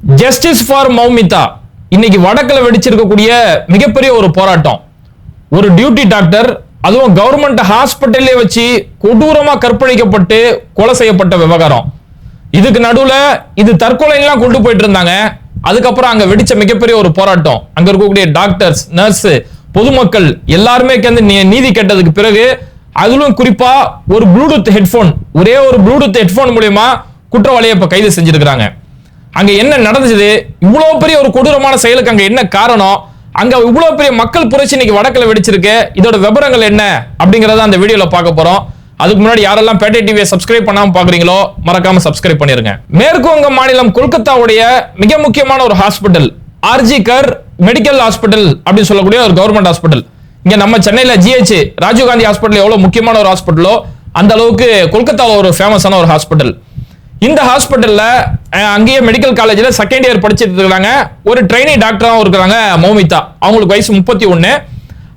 Justice for Moumita இன்னைக்கு வடக்கில் வெடிச்சிருக்கக்கூடிய மிகப்பெரிய ஒரு போராட்டம். ஒரு டியூட்டி டாக்டர் அதுவும் கவர்மெண்ட் ஹாஸ்பிட்டல்லே வச்சு கொடூரமா கற்பழிக்கப்பட்டு கொலை செய்யப்பட்ட விவகாரம். இதுக்கு நடுவில் இது தற்கொலைலாம் கொண்டு போயிட்டு இருந்தாங்க அதுக்கப்புறம் அங்க வெடிச்ச மிகப்பெரிய ஒரு போராட்டம். அங்க இருக்கக்கூடிய டாக்டர்ஸ் நர்ஸ் பொதுமக்கள் எல்லாருமே சேர்ந்து நீ- நீதி கேட்டதுக்கு பிறகு அதிலும் குறிப்பா ஒரு ப்ளூடூத் ஹெட்ஃபோன் ஒரே ஒரு ப்ளூடூத் ஹெட்ஃபோன் மூலயமா குற்றவாளியை இப்ப கைது செஞ்சிருக்கிறாங்க. அங்க என்ன நடந்துச்சு? இவ்வளவு பெரிய ஒரு கொடூரமான செயலுக்கு அங்க என்ன காரணம்? அங்க இவ்வளவு பெரிய மக்கள் புரட்சி இன்னைக்கு வடக்கில் வெடிச்சிருக்கு. இதோட விவரங்கள் என்ன? அப்படிங்கறத அந்த வீடியோல பார்க்க போறோம். அதுக்கு முன்னாடி யாரெல்லாம் பேட்டை டிவியை சப்ஸ்கிரைப் பண்ணாம பாக்குறீங்களோ மறக்காம சப்ஸ்கிரைப் பண்ணிருங்க. மேற்கு வங்க மாநிலம் கொல்கத்தாவுடைய மிக முக்கியமான ஒரு hospital RG Kar medical hospital அப்படின்னு சொல்லக்கூடிய ஒரு கவர்மெண்ட் ஹாஸ்பிட்டல் இங்க நம்ம சென்னையில ஜிஹெச் ராஜீவ்காந்தி ஹாஸ்பிட்டல் எவ்வளவு முக்கியமான ஒரு ஹாஸ்பிட்டலோ அந்த அளவுக்கு கொல்கத்தாவில் ஒரு ஃபேமஸான ஒரு ஹாஸ்பிட்டல் இந்த ஹாஸ்பிட்டல்ல அங்கேயே மெடிக்கல் காலேஜ்ல செகண்ட் இயர் படிச்சுட்டு இருக்காங்க. ஒரு ட்ரைனி டாக்டராகவும் இருக்கிறாங்க மௌமிதா. அவங்களுக்கு வயசு முப்பத்தி ஒன்று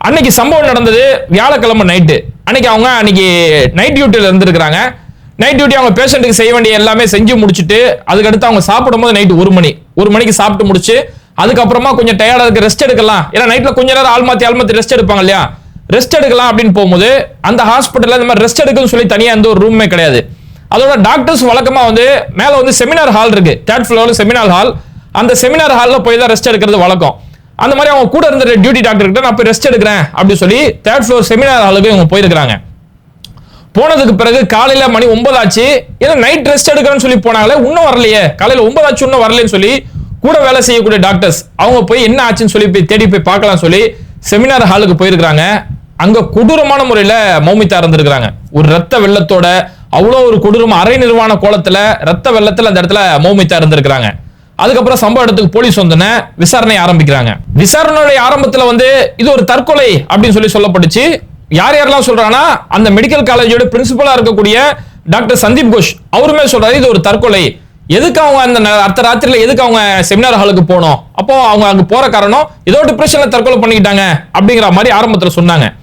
அன்னைக்கு சம்பவம் நடந்தது வியாழக்கிழமை நைட்டு அன்னைக்கு அவங்க அன்னைக்கு நைட் டியூட்டியில் இருந்துருக்குறாங்க. நைட் டியூட்டி அவங்க பேஷண்ட்டுக்கு செய்ய வேண்டிய எல்லாமே செஞ்சு முடிச்சுட்டு அதுக்கடுத்து அவங்க சாப்பிடும் போது நைட்டு ஒரு மணி. ஒரு மணிக்கு சாப்பிட்டு முடிச்சு அதுக்கப்புறமா கொஞ்சம் டயர்டாக இருக்கு ரெஸ்ட் எடுக்கலாம். ஏன்னா நைட்டில் கொஞ்ச நேரம் ஆள் மாற்றி ஆள் மாற்றி ரெஸ்ட் எடுப்பாங்க இல்லையா? ரெஸ்ட் எடுக்கலாம் அப்படின்னு போகும்போது அந்த ஹாஸ்பிட்டலில் இந்த மாதிரி ரெஸ்ட் எடுக்கணும்னு சொல்லி தனியாக எந்த ஒரு ரூமே கிடையாது. அதோட டாக்டர்ஸ் வழக்கமாக வந்து மேலே வந்து செமினார் ஹால் இருக்கு. தேர்ட் ஃப்ளோரில் செமினார் ஹால் அந்த செமினார் ஹாலில் போய் தான் ரெஸ்ட் எடுக்கிறது வழக்கம். அந்த மாதிரி அவங்க கூட இருந்த டியூட்டி டாக்டர் கிட்ட நான் போய் ரெஸ்ட் எடுக்கிறேன் அப்படின்னு சொல்லி தேர்ட் ஃப்ளோர் செமினார் ஹாலுக்கு இவங்க போயிருக்கிறாங்க. போனதுக்கு பிறகு காலையில மணி ஒன்பது ஆச்சு. ஏன்னா நைட் ரெஸ்ட் எடுக்கிறேன்னு சொல்லி போனாங்களே இன்னும் வரலையே. காலையில ஒன்பது ஆச்சு இன்னும் வரலன்னு சொல்லி கூட வேலை செய்யக்கூடிய டாக்டர்ஸ் அவங்க போய் என்ன ஆச்சுன்னு சொல்லி போய் தேடி போய் பார்க்கலாம் சொல்லி செமினார் ஹாலுக்கு போயிருக்கிறாங்க. அங்க கொடூரமான முறையில மௌமித்தா இருந்திருக்கிறாங்க ஒரு ரத்த வெள்ளத்தோட அவ்வளோ ஒரு கொடூரம் அரை நிர்வாண கோலத்தில் ரத்த வெள்ளத்தில் அந்த இடத்துல மௌமித்தா இருந்திருக்கிறாங்க. அதுக்கப்புறம் சம்பவ இடத்துக்கு போலீஸ் வந்தன விசாரணை ஆரம்பிக்கிறாங்க. விசாரணையுடைய ஆரம்பத்தில் வந்து இது ஒரு தற்கொலை அப்படின்னு சொல்லி சொல்லப்பட்டுச்சு. யார் யாரெல்லாம் சொல்றாங்கன்னா அந்த மெடிக்கல் காலேஜோட பிரின்சிபலா இருக்கக்கூடிய டாக்டர் சந்தீப் கோஷ் அவருமே சொல்றாரு இது ஒரு தற்கொலை. எதுக்கு அவங்க அந்த ந- அர்த்த ராத்திரில எதுக்கு அவங்க செமினார் ஹாலுக்கு போனோம்? அப்போ அவங்க அங்க போற காரணம் ஏதோ டிப்ரெஷன்ல தற்கொலை பண்ணிக்கிட்டாங்க அப்படிங்கிற மாதிரி ஆரம்பத்துல சொன்னாங்க.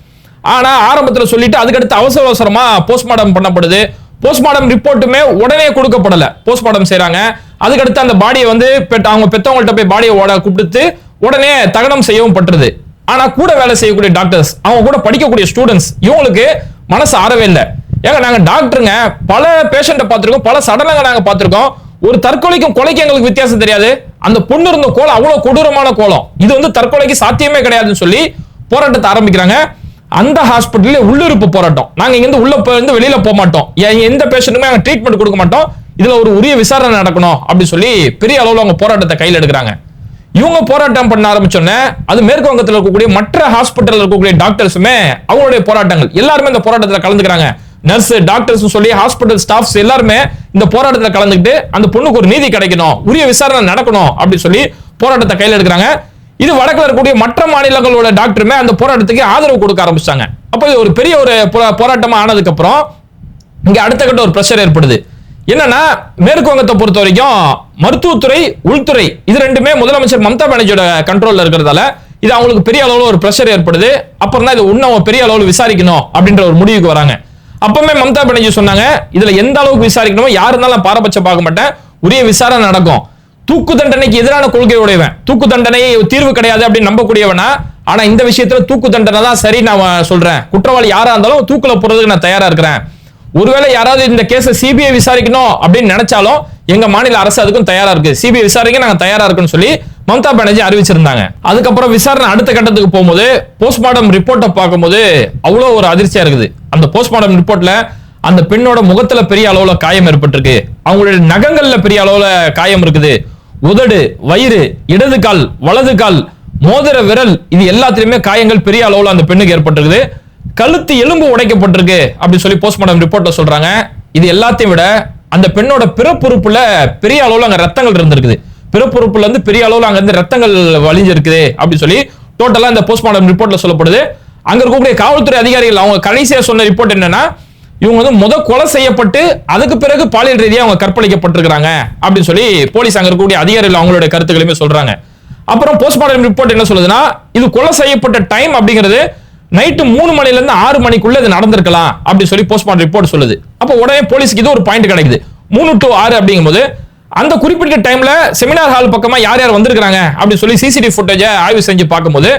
ஆனா ஆரம்பத்துல சொல்லிட்டு அதுக்கடுத்து அவசர அவசரமா போஸ்ட்மார்ட்டம் பண்ணப்படுது. போஸ்ட்மார்டம் ரிப்போர்ட்டுமே உடனே கொடுக்கப்படல. போஸ்ட்மார்டம் செய்யறாங்க அதுக்கடுத்து அந்த பாடியை வந்து அவங்க பெத்தவங்கள்ட்ட போய் பாடியை ஓட கொடுத்து உடனே தகனம் செய்யவும் பட்டுருது. ஆனா கூட வேலை செய்யக்கூடிய டாக்டர்ஸ் அவங்க கூட படிக்கக்கூடிய ஸ்டூடெண்ட்ஸ் இவங்களுக்கு மனசு ஆறவே இல்லை. ஏங்க நாங்க டாக்டருங்க பல பேஷண்ட்டை பார்த்துருக்கோம் பல சடலங்களை நாங்க பார்த்துருக்கோம். ஒரு தற்கொலைக்கும் கொலைக்கும் எங்களுக்கு வித்தியாசம் தெரியாது. அந்த பொண்ணு இருந்த கோலம் அவ்வளவு கொடூரமான கோலம். இது வந்து தற்கொலைக்கு சாத்தியமே கிடையாதுன்னு சொல்லி போராட்டத்தை ஆரம்பிக்கிறாங்க. அந்த ஹாஸ்பிட்டல்ல உள்ளிருப்பு போராட்டம். நாங்க இங்கிருந்து உள்ள போய் வந்து வெளியில போக மாட்டோம். எந்த பேஷண்ட்டுமே நாங்க ட்ரீட்மெண்ட் கொடுக்க மாட்டோம். இதுல ஒரு உரிய விசாரணை நடக்கணும் அப்படின்னு சொல்லி பெரிய அளவுல அவங்க போராட்டத்தை கையில் எடுக்கிறாங்க. இவங்க போராட்டம் பண்ண ஆரம்பிச்சோன்னே அது மேற்கு வங்கத்தில் இருக்கக்கூடிய மற்ற ஹாஸ்பிட்டல் இருக்கக்கூடிய டாக்டர்ஸுமே அவங்களுடைய போராட்டங்கள். எல்லாருமே இந்த போராட்டத்தில் கலந்துக்கிறாங்க. நர்ஸ் டாக்டர்ஸ் சொல்லி ஹாஸ்பிட்டல் ஸ்டாஃப்ஸ் எல்லாருமே இந்த போராட்டத்தில் கலந்துக்கிட்டு அந்த பொண்ணுக்கு ஒரு நீதி கிடைக்கணும் உரிய விசாரணை நடக்கணும் அப்படின்னு சொல்லி போராட்டத்தை கையில் எடுக்கிறாங்க. இது வடக்கில் இருக்கக்கூடிய மற்ற மாநிலங்களோட டாக்டருமே அந்த போராட்டத்துக்கு ஆதரவு கொடுக்க ஆரம்பிச்சாங்க அப்போ இது ஒரு பெரிய ஒரு போராட்டமாக ஆனதுக்கப்புறம் ஆனதுக்கு அப்புறம் அடுத்த கட்ட ஒரு ப்ரெஷர் ஏற்படுது. என்னன்னா மேற்கு வங்கத்தை பொறுத்த வரைக்கும் மருத்துவத்துறை உள்துறை இது ரெண்டுமே முதலமைச்சர் மம்தா பானர்ஜியோட கண்ட்ரோல்ல இருக்கிறதால இது அவங்களுக்கு பெரிய அளவில் ஒரு ப்ரெஷர் ஏற்படுது. அப்புறம் தான் இது இன்னும் பெரிய அளவில் விசாரிக்கணும் அப்படின்ற ஒரு முடிவுக்கு வராங்க. அப்பவுமே மம்தா பானர்ஜி சொன்னாங்க இதுல எந்த அளவுக்கு விசாரிக்கணுமோ யாரு பாரபட்சம் பார்க்க மாட்டேன். உரிய விசாரணை நடக்கும். தூக்கு தண்டனைக்கு எதிரான கொள்கை உடையவன். தூக்கு தண்டனை தீர்வு கிடையாது அப்படின்னு நம்பக்கூடியவனா. ஆனா இந்த விஷயத்துல தூக்கு தண்டனை தான் சரி நான் சொல்றேன். குற்றவாளி யாரா இருந்தாலும் தூக்குல போறதுக்கு நான் தயாரா இருக்கிறேன். ஒருவேளை யாராவது இந்த கேஸை சிபிஐ விசாரிக்கணும் அப்படின்னு நினைச்சாலும் எங்க மாநில அரசு அதுக்கும் தயாரா இருக்கு. சிபிஐ விசாரிக்க நாங்க தயாரா இருக்குன்னு சொல்லி மம்தா பானர்ஜி அறிவிச்சிருந்தாங்க. அதுக்கப்புறம் விசாரணை அடுத்த கட்டத்துக்கு போகும்போது போஸ்ட்மார்டம் ரிப்போர்ட்டை பார்க்கும்போது அவ்வளோ ஒரு அதிர்ச்சியா இருக்குது. அந்த போஸ்ட்மார்டம் ரிப்போர்ட்ல அந்த பெண்ணோட முகத்துல பெரிய அளவுல காயம் ஏற்பட்டிருக்கு. அவங்களுடைய நகங்கள்ல பெரிய அளவுல காயம் இருக்குது. உதடு வயிறு இடது கால் வலது கால் மோதிர விரல் இது எல்லாத்துலயுமே காயங்கள் பெரிய அளவுல அந்த பெண்ணுக்கு ஏற்பட்டிருக்குது. கழுத்து எலும்பு உடைக்கப்பட்டிருக்கு அப்படின்னு சொல்லி போஸ்ட்மார்டம் ரிப்போர்ட்ல சொல்றாங்க. இது எல்லாத்தையும் விட அந்த பெண்ணோட பிறப்புறுப்புல பெரிய அளவுல அங்க ரத்தங்கள் இருந்திருக்குது. பிறப்புறுப்புல இருந்து பெரிய அளவுல அங்க இருந்து ரத்தங்கள் வழிஞ்சிருக்குது அப்படின்னு சொல்லி டோட்டலா இந்த போஸ்ட்மார்டம் ரிப்போர்ட்ல சொல்லப்படுது. அங்க இருக்கக்கூடிய காவல்துறை அதிகாரிகள் அவங்க கடைசியா சொன்ன ரிப்போர்ட் என்னன்னா இவங்க வந்து முத கொலை செய்யப்பட்டு அதுக்கு பிறகு பாலியல் ரீதியாக அவங்க கற்பழிக்கப்பட்டிருக்கிறாங்க அப்படின்னு சொல்லி போலீஸ் அங்க இருக்கக்கூடிய அதிகாரிகள் அவங்களுடைய கருத்துக்களுமே சொல்றாங்க. அப்புறம் போஸ்ட்மார்டம் ரிப்போர்ட் என்ன சொல்லுதுன்னா இது கொலை செய்யப்பட்ட டைம் அப்படிங்கிறது நைட்டு மூணு மணில இருந்து ஆறு மணிக்குள்ள இது நடந்திருக்கலாம் அப்படின்னு சொல்லி போஸ்ட்மார்டம் ரிப்போர்ட் சொல்லுது. அப்போ உடனே போலீஸ்க்கு இது ஒரு பாயிண்ட் கிடைக்குது. மூணு டு ஆறு அப்படிங்கும்போது அந்த குறிப்பிட்ட டைம்ல செமினார் ஹால் பக்கமா யார் யார் வந்திருக்காங்க அப்படின்னு சொல்லி சிசிடிவி ஃபுட்டேஜை ஆய்வு செஞ்சு பார்க்கும்போது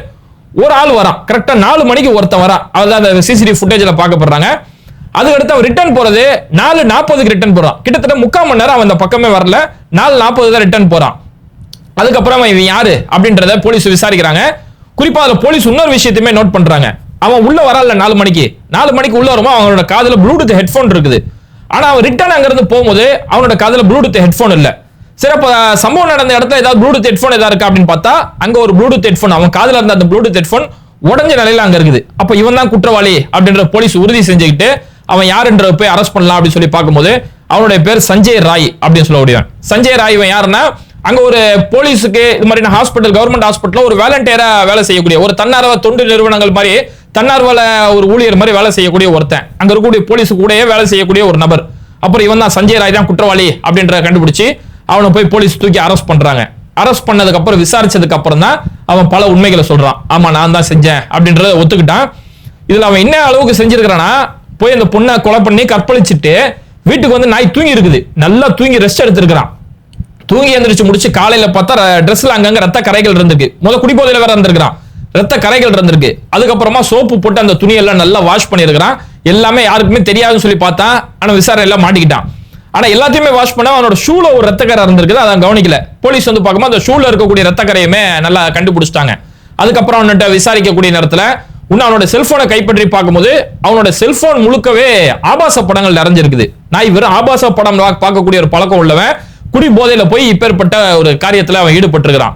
ஒரு ஆள் வரான். கரெக்டா நாலு மணிக்கு ஒருத்தன் வரான். அதான் அந்த சிசிடிவி ஃபுட்டேஜில் பார்க்கப்படுறாங்க. அதுக்கடுத்து அவன் ரிட்டர்ன் போறது நாலு நாற்பதுக்கு ரிட்டர்ன் போறான். கிட்டத்தட்ட முக்கால் மணி நேரம் அவன் அந்த பக்கமே வரல. நாலு நாற்பது தான் ரிட்டர்ன் போறான். அதுக்கப்புறம் அவன் இவன் யாரு அப்படின்றத போலீஸ் விசாரிக்கிறாங்க. குறிப்பா அதுல போலீஸ் இன்னொரு விஷயத்தையுமே நோட் பண்றாங்க. அவன் உள்ள வரல நாலு மணிக்கு. நாலு மணிக்கு உள்ள வருமா அவனோட காதுல ப்ளூடூத் ஹெட்ஃபோன் இருக்குது. ஆனா அவன் ரிட்டர்ன் அங்கிருந்து போகும்போது அவனோட காதுல ப்ளூடூத் ஹெட்ஃபோன் இல்ல. சரி அப்ப சம்பவம் நடந்த இடத்துல ஏதாவது ப்ளூடூத் ஹெட்ஃபோன் ஏதாவது இருக்கா அப்படின்னு பார்த்தா அங்க ஒரு ப்ளூடூத் ஹெட்ஃபோன் அவன் காதுல இருந்த அந்த ப்ளூடூத் ஹெட்ஃபோன் உடஞ்ச நிலையில அங்க இருக்குது. அப்ப இவன் தான் குற்றவாளி அப்படின்ற போலீஸ் உறுதி செஞ்சுக்கிட்டு அவன் யாருன்ற போய் அரெஸ்ட் பண்ணலாம் அப்படின்னு சொல்லி பார்க்கும்போது அவனுடைய பேர் சஞ்சய் ராய் அப்படின்னு சொல்ல முடியும். சஞ்சய் ராய் இவன் யாருன்னா அங்க ஒரு போலீஸுக்கு இது மாதிரி ஹாஸ்பிட்டல் கவர்மெண்ட் ஹாஸ்பிட்டல் ஒரு வேலண்டியரா வேலை செய்யக்கூடிய ஒரு தன்னார்வ தொண்டு நிறுவனங்கள் மாதிரி தன்னார்வல ஒரு ஊழியர் மாதிரி வேலை செய்யக்கூடிய ஒருத்தன். அங்க இருக்கக்கூடிய போலீஸ் கூடயே வேலை செய்யக்கூடிய ஒரு நபர். அப்புறம் இவன் தான் சஞ்சய் ராய் தான் குற்றவாளி அப்படின்ற கண்டுபிடிச்சு அவனை போய் போலீஸ் தூக்கி அரெஸ்ட் பண்றாங்க. அரெஸ்ட் பண்ணதுக்கு அப்புறம் விசாரிச்சதுக்கு அப்புறம் தான் அவன் பல உண்மைகளை சொல்றான். ஆமா நான் தான் செஞ்சேன் அப்படின்றத ஒத்துக்கிட்டான். இதுல அவன் என்ன அளவுக்கு செஞ்சிருக்கிறானா போய் அந்த பொண்ணை கொலை பண்ணி கற்பழிச்சிட்டு வீட்டுக்கு வந்து நாய் தூங்கி இருக்குது. நல்லா தூங்கி ரெஸ்ட் எடுத்திருக்கிறான். தூங்கி எந்திரிச்சு முடிச்சு காலையில பார்த்தா ட்ரெஸ்ல அங்கங்க ரத்த கரைகள் இருந்திருக்கு. முத குடிபோதையில வேற இருந்திருக்கிறான். ரத்த கரைகள் இருந்திருக்கு. அதுக்கப்புறமா சோப்பு போட்டு அந்த துணியெல்லாம் நல்லா வாஷ் பண்ணியிருக்கிறான். எல்லாமே யாருக்குமே தெரியாதுன்னு சொல்லி பார்த்தான். ஆனா விசாரணை எல்லாம் மாட்டிக்கிட்டான். ஆனா எல்லாத்தையுமே வாஷ் பண்ண அவனோட ஷூல ஒரு ரத்தக்கரை இருந்திருக்குது. அதை கவனிக்கல. போலீஸ் வந்து பார்க்கும்போது அந்த ஷூல இருக்கக்கூடிய ரத்தக்கரையுமே நல்லா கண்டுபிடிச்சிட்டாங்க. அதுக்கப்புறம் அவன்கிட்ட விசாரிக்கக்கூடிய நேரத்துல இன்னும் அவனோட செல்போனை கைப்பற்றி பார்க்கும்போது அவனோட செல்போன் முழுக்கவே ஆபாச படங்கள் நிறைஞ்சிருக்குது. நான் இவர் ஆபாச படம் பார்க்கக்கூடிய ஒரு பழக்கம் உள்ளவன் குடி போதையில போய் இப்பேற்பட்ட ஒரு காரியத்துல அவன் ஈடுபட்டிருக்கிறான்.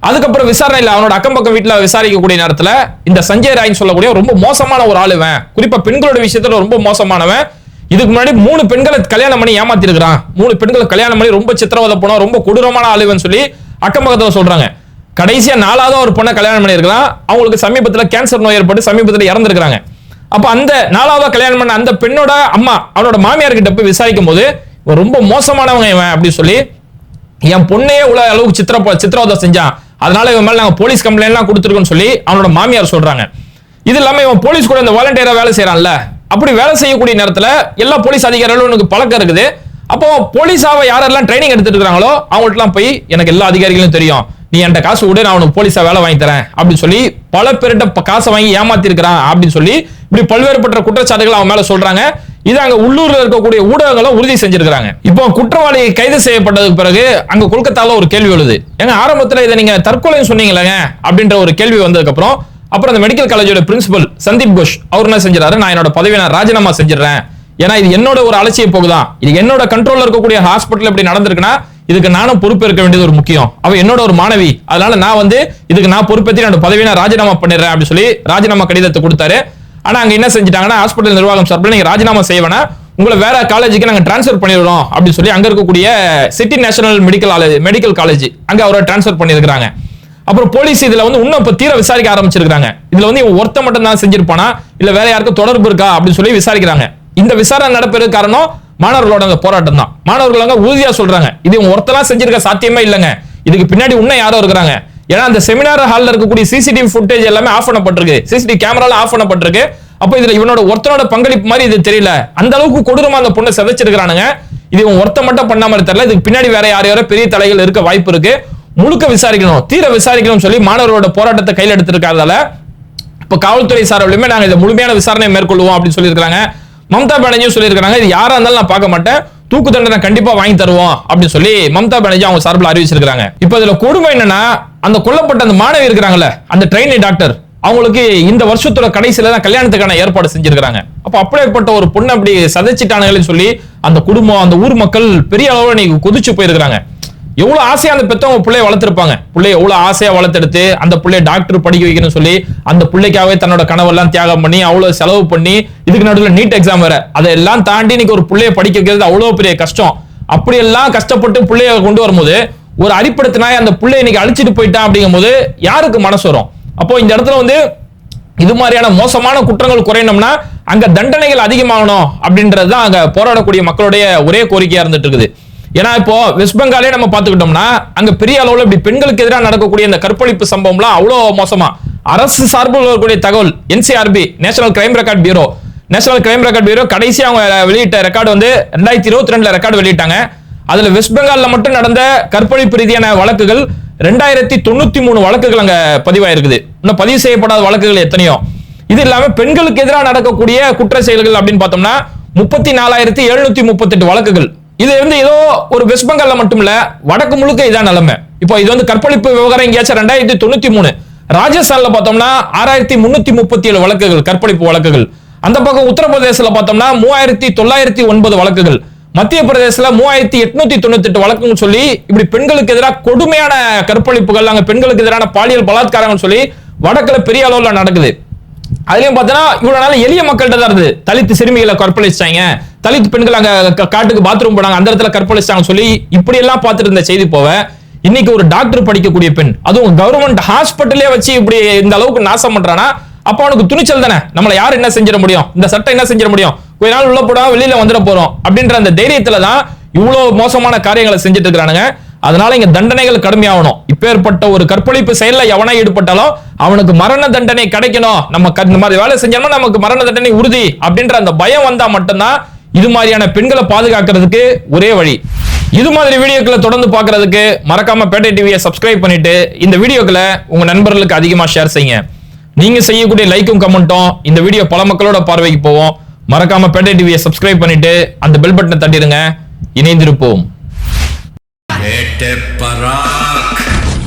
அதுக்கப்புறம் விசாரணையில அவனோட அக்கம் பக்கம் வீட்டுல விசாரிக்கக்கூடிய நேரத்துல இந்த சஞ்சய் ராய்னு சொல்லக்கூடிய ரொம்ப மோசமான ஒரு ஆளுவன் குறிப்பா பெண்களோட விஷயத்துல ரொம்ப மோசமானவன். இதுக்கு முன்னாடி மூணு பெண்களை கல்யாணம் பண்ணி ஏமாத்திருக்கிறான். மூணு பெண்களை கல்யாணம் பண்ணி ரொம்ப சித்திரவதை போனா ரொம்ப கொடூரமான ஆளுவன் சொல்லி அக்கம் பக்கத்துல சொல்றாங்க. கடைசியா நாலாவது ஒரு பொண்ணை கல்யாணம் பண்ணியிருக்கலாம். அவங்களுக்கு சமீபத்துல கேன்சர் நோய் ஏற்பட்டு சமீபத்துல இறந்துருக்காங்க அப்ப அந்த நாலாவதா கல்யாணம் பண்ண அந்த பெண்ணோட அம்மா அவனோட மாமியார் கிட்ட போய் விசாரிக்கும் போது ரொம்ப மோசமானவங்க இவன் அப்படின்னு சொல்லி என் பொண்ணையே உள்ள அளவுக்கு சித்திர சித்திரவதை செஞ்சான். அதனால இவன் மேல நாங்க போலீஸ் கம்ப்ளைண்ட்லாம் கொடுத்துருக்கோம்னு சொல்லி அவனோட மாமியார் சொல்றாங்க. இது இல்லாம இவன் போலீஸ் கூட இந்த வாலண்டியரா வேலை செய்யறான்ல அப்படி வேலை செய்யக்கூடிய நேரத்துல எல்லா போலீஸ் அதிகாரிகளும் எனக்கு பழக்கம் இருக்குது. அப்போ போலீஸாவை யாரெல்லாம் ட்ரைனிங் எடுத்துட்டு இருக்காங்களோ அவங்கள்ட்டலாம் போய் எனக்கு எல்லா அதிகாரிகளும் தெரியும். நீ என்கிட்ட காசு விடு நான் உனக்கு போலீஸா வேலை வாங்கி தரேன். அப்படின்னு சொல்லி பல பேர்கிட்ட காசை வாங்கி ஏமாத்தி இருக்கிறான் அப்படின்னு சொல்லி இப்படி பல்வேறுபட்ட குற்றச்சாட்டுகள் அவன் மேல சொல்றாங்க. இது அங்க உள்ளூர்ல இருக்கக்கூடிய ஊடகங்களும் உறுதி செஞ்சிருக்காங்க இப்போ குற்றவாளி கைது செய்யப்பட்டதுக்கு பிறகு அங்க கொல்கத்தால ஒரு கேள்வி எழுது. ஏங்க ஆரம்பத்துல இதை நீங்க தற்கொலைன்னு சொன்னீங்களேங்க அப்படின்ற ஒரு கேள்வி வந்ததுக்கு அப்புறம் அப்புறம் அந்த மெடிக்கல் காலேஜோட பிரின்சிபல் சந்தீப் கோஷ் அவர் என்ன செஞ்சாரு நான் என்னோட பதவியை நான் ராஜினாமா செஞ்சிடறேன். ஏன்னா இது என்னோட ஒரு அலட்சிய போகுதான் இது என்னோட கண்ட்ரோல்ல இருக்கக்கூடிய ஹாஸ்பிட்டல் இப்படி நடந்திருக்குன்னா இதுக்கு நானும் பொறுப்பேற்க வேண்டியது ஒரு முக்கியம். அவ என்னோட ஒரு மாணவி. அதனால நான் வந்து இதுக்கு நான் பொறுப்பேற்றி என்னோட பதவியை நான் ராஜினாமா பண்ணிடுறேன் அப்படின்னு சொல்லி ராஜினாமா கடிதத்தை கொடுத்தாரு. ஆனா அங்க என்ன செஞ்சிட்டாங்கன்னா ஹாஸ்பிட்டல் நிர்வாகம் சார்பில் நீங்க ராஜினாமா செய்வேனா உங்களை வேற காலேஜுக்கு நாங்க ட்ரான்ஸ்ஃபர் பண்ணிடுறோம் அப்படின்னு சொல்லி அங்க இருக்கக்கூடிய city national medical college medical college அங்க அவரை ட்ரான்ஸ்ஃபர் பண்ணிருக்காங்க அப்புறம் போலீஸ் இதுல வந்து இன்னும் இப்ப தீர விசாரிக்க ஆரம்பிச்சிருக்காங்க இதுல வந்து இவன் ஒருத்த மட்டும் தான் செஞ்சிருப்பானா? இல்ல வேற யாருக்கும் தொடர்பு இருக்கா அப்படின்னு சொல்லி விசாரிக்கிறாங்க. இந்த விசாரணை நடப்பதற்கு காரணம் மாணவர்களோட அந்த போராட்டம் தான் மாணவர்கள் அங்க உறுதியா சொல்றாங்க. இது இவன் ஒருத்தலாம் செஞ்சிருக்க சாத்தியமே இல்லைங்க. இதுக்கு பின்னாடி உன்ன யாரோ இருக்கிறாங்க. ஏன்னா அந்த செமினார் ஹால்ல இருக்கக்கூடிய சிசிடிவி ஃபுட்டேஜ் எல்லாமே ஆஃப் பண்ணப்பட்டிருக்கு. சிசிடிவி கேமரால ஆஃப் பண்ணப்பட்டிருக்கு. அப்போ இதுல இவனோட ஒருத்தனோட பங்களிப்பு மாதிரி இது தெரியல. அந்த அளவுக்கு கொடூரமா அந்த பொண்ணை சிதைச்சிருக்கிறானுங்க. இது இவன் ஒருத்த மட்டும் பண்ண மாதிரி தெரியல. இதுக்கு பின்னாடி வேற யார் யாரோ பெரிய தலைகள் இருக்க வாய்ப்பு இருக்கு. முழுக்க விசாரிக்கணும். தீர விசாரிக்கணும் சொல்லி மாணவர்களோட போராட்டத்தை கையில் எடுத்திருக்காதால இப்ப காவல்துறை சார்பிலுமே நாங்க இதை முழுமையான விசாரணை மேற்கொள்வோம் அப்படின்னு சொல்லியிருக்காங்க மம்தா பானர்ஜியும் சொல்லியிருக்காங்க இது யாரா இருந்தாலும் நான் பார்க்க மாட்டேன். தூக்கு தண்டனை கண்டிப்பா வாங்கி தருவோம் அப்படின்னு சொல்லி மம்தா பானர்ஜி அவங்க சார்பில் அறிவிச்சிருக்காங்க இப்ப இதுல கொடுமை என்னன்னா அந்த கொல்லப்பட்ட அந்த மாணவி இருக்கிறாங்கல்ல அந்த ட்ரெயினி டாக்டர் அவங்களுக்கு இந்த வருஷத்தோட கடைசியில தான் கல்யாணத்துக்கான ஏற்பாடு செஞ்சிருக்காங்க அப்ப அப்படியேப்பட்ட ஒரு பொண்ணு அப்படி சதைச்சிட்டானுங்கன்னு சொல்லி அந்த குடும்பம் அந்த ஊர் மக்கள் பெரிய அளவுல நீங்க கொதிச்சு போயிருக்காங்க எவ்வளவு ஆசையா அந்த பெத்தவங்க பிள்ளைய வளர்த்திருப்பாங்க? பிள்ளைய எவ்வளவு ஆசையா வளர்த்தெடுத்து அந்த பிள்ளைய டாக்டர் படிக்க வைக்கணும்னு சொல்லி அந்த பிள்ளைக்காகவே தன்னோட கனவெல்லாம் தியாகம் பண்ணி அவ்வளவு செலவு பண்ணி இதுக்கு நடுவில் நீட் எக்ஸாம் வேற. அதெல்லாம் தாண்டி இன்னைக்கு ஒரு பிள்ளைய படிக்க வைக்கிறது அவ்வளவு பெரிய கஷ்டம். அப்படியெல்லாம் கஷ்டப்பட்டு பிள்ளைய கொண்டு வரும்போது ஒரு அடிப்படுத்தினாய் அந்த பிள்ளைய இன்னைக்கு அழிச்சிட்டு போயிட்டான் அப்படிங்கும்போது யாருக்கு மனசு வரும்? அப்போ இந்த இடத்துல வந்து இது மாதிரியான மோசமான குற்றங்கள் குறையணும்னா அங்க தண்டனைகள் அதிகமாகணும் அப்படின்றது தான் அங்க போராடக்கூடிய மக்களுடைய ஒரே கோரிக்கையா இருந்துட்டு இருக்குது. ஏன்னா இப்போ வெஸ்ட் பெங்காலே நம்ம பார்த்துக்கிட்டோம்னா அங்க பெரிய அளவுல இப்படி பெண்களுக்கு எதிராக நடக்கக்கூடிய இந்த கற்பழிப்பு சம்பவம்லாம் அவ்வளோ மோசமா. அரசு சார்பில் வரக்கூடிய தகவல் NCRB national crime record bureau national crime record bureau கடைசி அவங்க வெளியிட்ட ரெக்கார்டு வந்து ரெண்டாயிரத்தி இருபத்தி ரெண்டுல ரெக்கார்டு வெளியிட்டாங்க. அதுல வெஸ்ட் பெங்கால்ல மட்டும் நடந்த கற்பழிப்பு ரீதியான வழக்குகள் ரெண்டாயிரத்தி தொண்ணூத்தி மூணு வழக்குகள் அங்க பதிவாயிருக்குது. இன்னும் பதிவு செய்யப்படாத வழக்குகள் எத்தனையோ. இது இல்லாம பெண்களுக்கு எதிராக நடக்கக்கூடிய குற்ற செயல்கள் அப்படின்னு பார்த்தோம்னா முப்பத்தி நாலாயிரத்தி எழுநூத்தி முப்பத்தெட்டு வழக்குகள். இது வந்து ஏதோ ஒரு வெஸ்ட் பெங்கால்ல மட்டும் இல்ல வடக்கு முழுக்க இதான் நிலைமை. இப்போ இது வந்து கற்பழிப்பு விவகாரம் எங்கேயாச்சும் ரெண்டாயிரத்தி தொண்ணூத்தி மூணு. ராஜஸ்தான்ல பார்த்தோம்னா ஆறாயிரத்தி முன்னூத்தி முப்பத்தி ஏழு வழக்குகள் கற்பழிப்பு வழக்குகள். அந்த பக்கம் உத்தரப்பிரதேசல பார்த்தோம்னா மூவாயிரத்தி தொள்ளாயிரத்தி ஒன்பது வழக்குகள். மத்திய பிரதேசல மூவாயிரத்தி எட்நூத்தி தொண்ணூத்தி எட்டு வழக்குன்னு சொல்லி இப்படி பெண்களுக்கு எதிராக கொடுமையான கற்பழிப்புகள் அங்க பெண்களுக்கு எதிரான பாலியல் பலாத்காரங்கள் சொல்லி வடக்குல பெரிய அளவுல நடக்குது. அதுலயும் பார்த்தோன்னா இவ்வளவு நாள் எளிய மக்கள்கிட்ட தான் இருந்தது. தலித்து சிறுமிகளை கற்பழிச்சாங்க தலித் பெண்கள் அங்க காட்டுக்கு பாத்ரூம் போனாங்க. அந்த இடத்துல கற்பழிச்சாங்க சொல்லி இப்படி எல்லாம் பார்த்துட்டு இருந்த செய்தி போவ இன்னைக்கு ஒரு டாக்டர் படிக்கக்கூடிய பெண் அதுவும் கவர்மெண்ட் ஹாஸ்பிட்டலே வச்சு இப்படி இந்த அளவுக்கு நாசம் பண்றானா அப்ப அவனுக்கு துணிச்சல் தானே? நம்மள யார் என்ன செஞ்சிட முடியும்? இந்த சட்டம் என்ன செஞ்சிட முடியும்? கொஞ்ச நாள் உள்ள போடா வெளியில வந்துட போறோம் அப்படின்ற அந்த தைரியத்துல தான் இவ்வளவு மோசமான காரியங்களை செஞ்சுட்டு இருக்கிறானுங்க. அதனால இங்க தண்டனைகள் கடுமையாகணும். இப்பேற்பட்ட ஒரு கற்பழிப்பு செயல்ல எவனா ஈடுபட்டாலும் அவனுக்கு மரண தண்டனை கிடைக்கணும். நம்ம இந்த மாதிரி வேலை செஞ்சோம்னா நமக்கு மரண தண்டனை உறுதி அப்படின்ற அந்த பயம் வந்தா மட்டும்தான் இது மாதிரியான பெண்களை பாதுகாக்கிறதுக்கு ஒரே வழி. இது மாதிரி வீடியோக்களை தொடர்ந்து பார்க்கறதுக்கு மறக்காம பேட்டை டிவியை சப்ஸ்கிரைப் பண்ணிட்டு இந்த வீடியோக்களை உங்க நண்பர்களுக்கு அதிகமா ஷேர் செய்யுங்க. நீங்க செய்யக்கூடிய லைக்கும் கமெண்ட்டும் இந்த வீடியோ பல மக்களோட பார்வைக்கு போவோம் மறக்காம பேட்டை டிவியை சப்ஸ்கிரைப் பண்ணிட்டு அந்த பெல் பட்டனை தட்டிடுங்க. இணைந்திருப்போம்.